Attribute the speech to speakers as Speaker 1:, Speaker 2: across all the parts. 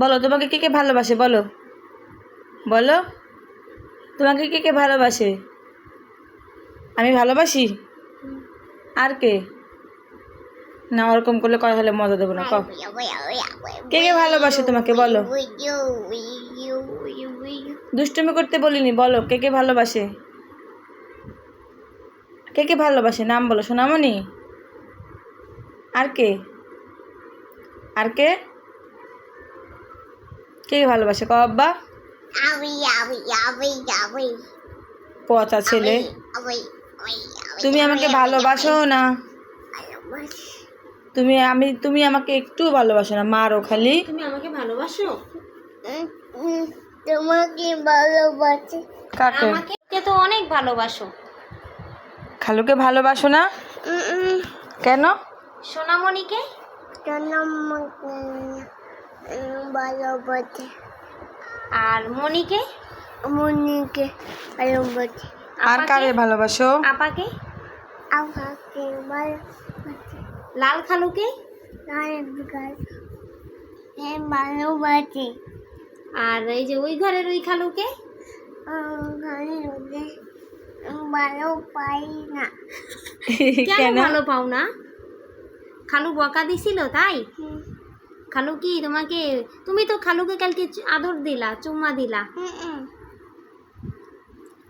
Speaker 1: বলো, তোমাকে কে কে ভালোবাসে? বলো। বলো। তোমাকে কে কে ভালোবাসে? আমি ভালোবাসি? আর কে? না, ওরকম করলে কথা হলে মজা দেবো না কে কে ভালোবাসে তোমাকে, বলো। দুষ্টুমি করতে বলিনি, বলো, কে কে ভালোবাসে? কে কে ভালোবাসে? নাম বলো, সোনামণি? আর কে? আর কে? কে কে ভালোবাসে কও আব্বা পচা ছেলে। তুমি আমাকে ভালোবাসো না? তুমি আমি তুমি আমাকে একটু ভালোবাসো না মারো খালি।
Speaker 2: তুমি আমাকে ভালোবাসো?
Speaker 3: তোমাকে ভালোবাসি।
Speaker 1: কাকে?
Speaker 2: আমাকে তো অনেক ভালোবাসো।
Speaker 1: খালুকে ভালোবাসো না? কেন?
Speaker 2: সোনামণিকে?
Speaker 3: ভালোবাসি।
Speaker 2: আর মণিকে
Speaker 3: মনিকে ভালোবাসি।
Speaker 1: আর
Speaker 2: আপাকে?
Speaker 1: কারে ভালোবাসো?
Speaker 2: আপাকে?
Speaker 3: আমাকে ভালোবাসি।
Speaker 2: লাল খালুকে?
Speaker 3: ভালোবাসি।
Speaker 2: আর এই যে ওই ঘরের ওই খালুকে?
Speaker 3: ভালো পাই না।
Speaker 2: কেন
Speaker 1: কেন?
Speaker 2: ভালো পাও না? খালু বকা দিছিল তাই? খালু কি তোমাকে তুমি তো খালুকে কালকে আদর দিলা চুম্মা দিলা।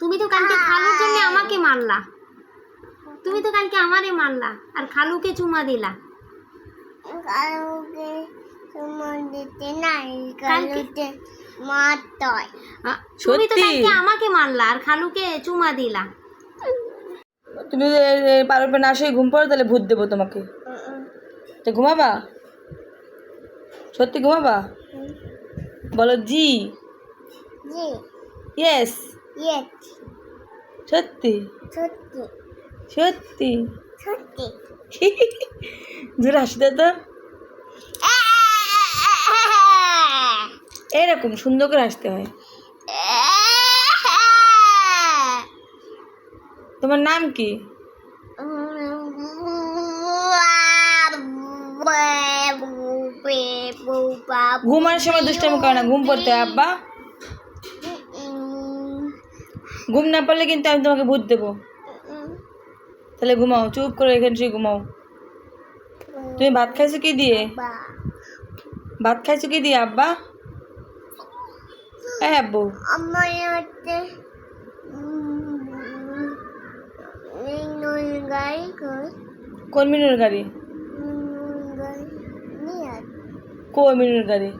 Speaker 2: তুমি তো কালকে খালুর জন্য আমাকে মারলা। তুমি তো কালকে আমারে মারলা আর খালুকে চুমা দিলা।
Speaker 3: কালুকে তোমার দিতে নাই
Speaker 2: কালকে?
Speaker 3: কালুতে
Speaker 2: তুমি তো কালকে আমাকে মারলা আর খালুকে চুমা দিলা।
Speaker 1: তুমি পারো না আসে ঘুম পড়ো তাহলে ভূত দেবো তোমাকে। তো ঘুমাবা? সত্যি ঘুমাবা বলো জি। ইয়েস সত্যি?
Speaker 3: সত্যি।
Speaker 1: জোরে হাসি তো। এরকম সুন্দর করে হাসতে হয়। তোমার নাম কি? ঘুমানোর সময় দুষ্টামি করে না ঘুম পড়তে হয়, আব্বা ঘুম না পারলে কিন্তু আমি তোমাকে ভূত দেবো তাহলে ঘুমাও চুপ করে এখানে শুয়ে ঘুমাও তুমি ভাত খাইছো কি দিয়ে ভাত খাইছো কি দিয়ে আব্বা হ্যাঁ আব্বু কোন মিনুর গাড়ি কোন মিনুর গাড়ি